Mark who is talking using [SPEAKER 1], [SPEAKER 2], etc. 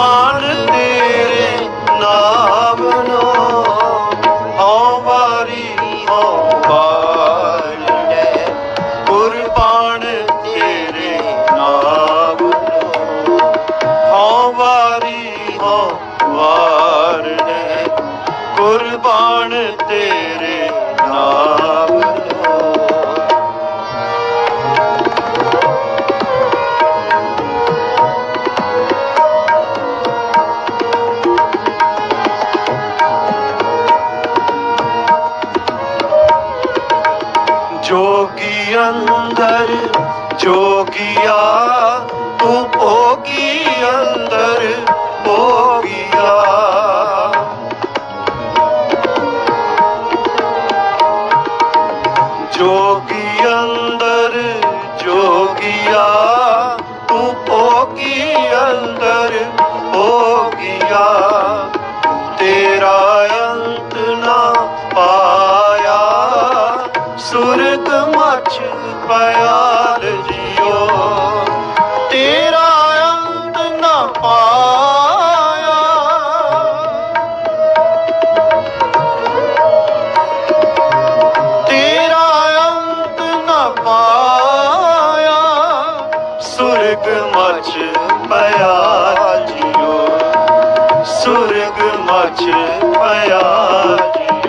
[SPEAKER 1] ਕੁਰਬਾਨ ਤੇਰੇ ਨਾਮ ਨੂੰ ਹਉ ਵਾਰੀ ਹਉ ਵਾਰੈ ਕੁਰਬਾਨ ਤੇਰੇ ਨਾਮ ਨੂੰ ਹਉ ਵਾਰੀ ਹਉ ਵਾਰੈ ਕੁਰਬਾਨ ਤੇਰੇ ਨਾਮ ਜੋਗੀ ਅੰਦਰ ਜੋਗੀਆ ਤੂੰ ਭੋਗੀ ਅੰਦਰ ਭੋਗੀਆ। ਜੋਗੀ ਅੰਦਰ ਸੁਰਗ ਮਚ ਪਿਆਰ ਜਿਓ ਤੇਰਾ ਅੰਤ ਨਾ ਪਾਇਆ। ਤੇਰਾ ਅੰਤ ਨਾ ਪਾਇਆ। ਸੁਰਗ ਮਚ ਪਿਆ ਜਿਓ ਸੁਰਗ ਮਚ ਪਿਆ ਜਿਓ